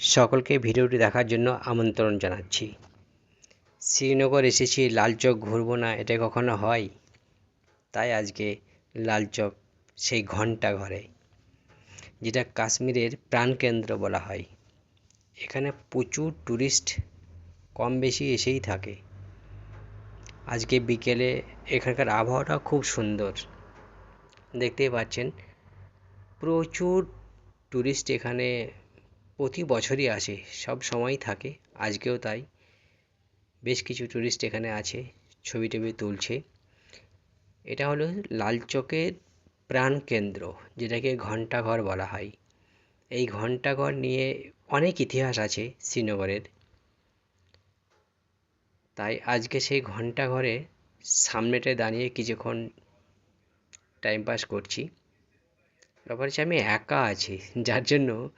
সকলকে ভিডিওটি দেখার জন্য আমন্ত্রণ জানাচ্ছি। শ্রীনগর এসেছি লালচক ঘুরবো না, এটা কখনো হয়? তাই আজকে লালচক সেই ঘণ্টা ঘরে, যেটা কাশ্মীরের প্রাণকেন্দ্র বলা হয়। এখানে প্রচুর ট্যুরিস্ট কম বেশি এসেই থাকে। আজকে বিকেলে এখানকার আবহাওয়াটা খুব সুন্দর। দেখতেই পাচ্ছেন, প্রচুর ট্যুরিস্ট এখানে প্রতি বছরই আসে, সব সময়ই থাকে, আজকেও তাই। বেশ কিছু ট্যুরিস্ট এখানে আছে, ছবি টবি তুলছে। এটা হলো লালচকের প্রাণকেন্দ্র যেটাকে ঘণ্টাঘর বলা হয়। এই ঘণ্টাঘর নিয়ে অনেক ইতিহাস আছে শ্রীনগরের। তাই আজকে সেই ঘণ্টাঘরে সামনেটায় দাঁড়িয়ে কিছুক্ষণ টাইম পাস করছি। ব্যাপার হচ্ছে আমি একা আছি, যার জন্য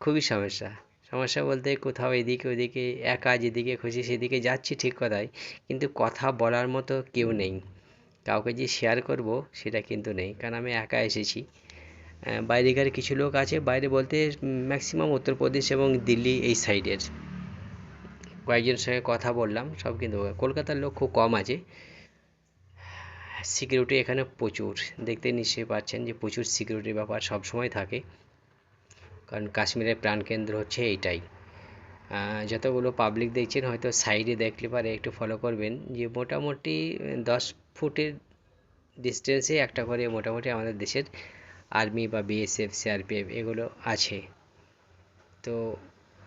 খুবই সমস্যা। সমস্যা বলতে কোথাও এদিকে ওদিকে, একা যেদিকে খুশি সেদিকে যাচ্ছি ঠিক কথাই, কিন্তু কথা বলার মতো কেউ নেই। কাউকে যে শেয়ার করব সেটা কিন্তু নেই, কারণ আমি একা এসেছি। বাইরেকার কিছু লোক আছে, বাইরে বলতে ম্যাক্সিমাম উত্তরপ্রদেশ এবং দিল্লি এই সাইডের কয়েকজনের সঙ্গে কথা বললাম, সব কিন্তু কলকাতার লোক খুব কম আছে। সিকিউরিটি এখানে প্রচুর। দেখতে নিশ্চয়ই পাচ্ছেন যে প্রচুর সিকিউরিটির ব্যাপার সব সময় থাকে। কারণ কাশ্মীরের প্রাণকেন্দ্র হচ্ছে এইটাই। যতগুলো পাবলিক দেখছেন, হয়তো সাইডে দেখলে পারে, একটু ফলো করবেন যে মোটামুটি দশ ফুটের ডিস্টেন্সে একটা করে মোটামুটি আমাদের দেশের আর্মি বা বিএসএফ সিআরপিএফ এগুলো আছে। তো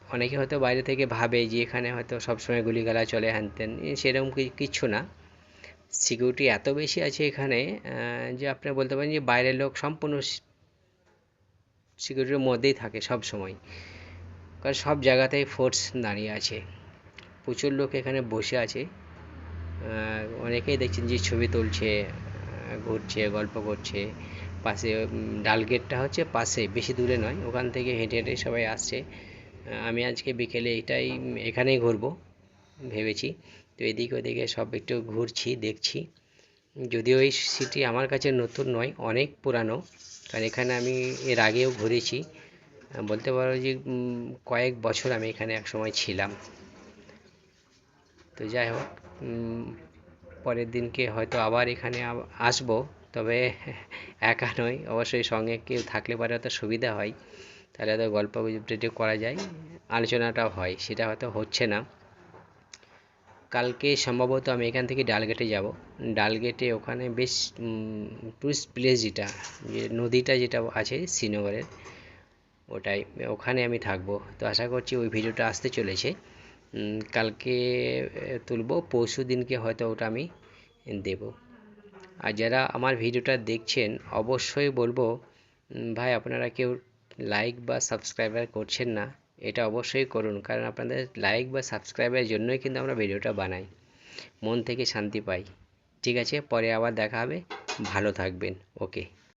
অনেকে হয়তো বাইরে থেকে ভাবে যে এখানে হয়তো সবসময় গুলিগালা চলে হ্যান ত্যান সেরকম কিচ্ছু না। সিকিউরিটি এত বেশি আছে এখানে যে আপনি বলতে পারেন যে বাইরের লোক সম্পূর্ণ সিকিউরিটির মধ্যেই থাকে সব সময়। কারণ সব জায়গাতেই ফোর্স দাঁড়িয়ে আছে। প্রচুর লোক এখানে বসে আছে। অনেকেই দেখছেন যে ছবি তুলছে ঘুরছে, গল্প করছে। পাশে ডাল গেটটা হচ্ছে পাশে, বেশি দূরে নয়, ওখান থেকে হেঁটে হেঁটে সবাই আসছে। আমি আজকে বিকেলে এটাই, এখানেই ঘুরবো, ভেবেছি। তো এদিকে ওদিকে সব একটু ঘুরছি, দেখছি। যদিও এই সিটি আমার কাছে নতুন নয়, অনেক পুরানো। কারণ এখানে আমি এর আগেও ঘুরেছি। বলতে পারো যে কয়েক বছর আমি এখানে এক সময় ছিলাম। তো যাই হোক পরের দিনকে হয়তো আবার এখানে আসব, তবে একা নয় অবশ্যই সঙ্গে কেউ থাকলে পরে হয়তো সুবিধা হয়। তাহলে হয়তো গল্প গুজব করা যায়, আলোচনাটাও হয়, সেটা হয়তো হচ্ছে না। কালকে সম্ভবত আমি এখান থেকে ডালগেটে যাব। ডালগেটে ওখানে বেশ টুরিস্ট প্লেস যেটা, যে নদীটা যেটা আছে শ্রীনগরের, ওটাই, ওখানে আমি থাকব। তো আশা করছি ওই ভিডিওটা আসতে চলেছে। কালকে তুলব, পরশু দিনকে হয়তো ওটা আমি দেব। আর যারা আমার ভিডিওটা দেখছেন, অবশ্যই বলব ভাই আপনারা কেউ লাইক বা সাবস্ক্রাইবার করছেন না এটা অবশ্যই করুন। কারণ আপনাদের লাইক বা সাবস্ক্রাইবের জন্যই কিন্তু আমরা ভিডিওটা বানাই। মন থেকে শান্তি পাই। ঠিক আছে? পরে আবার দেখা হবে। ভালো থাকবেন। ওকে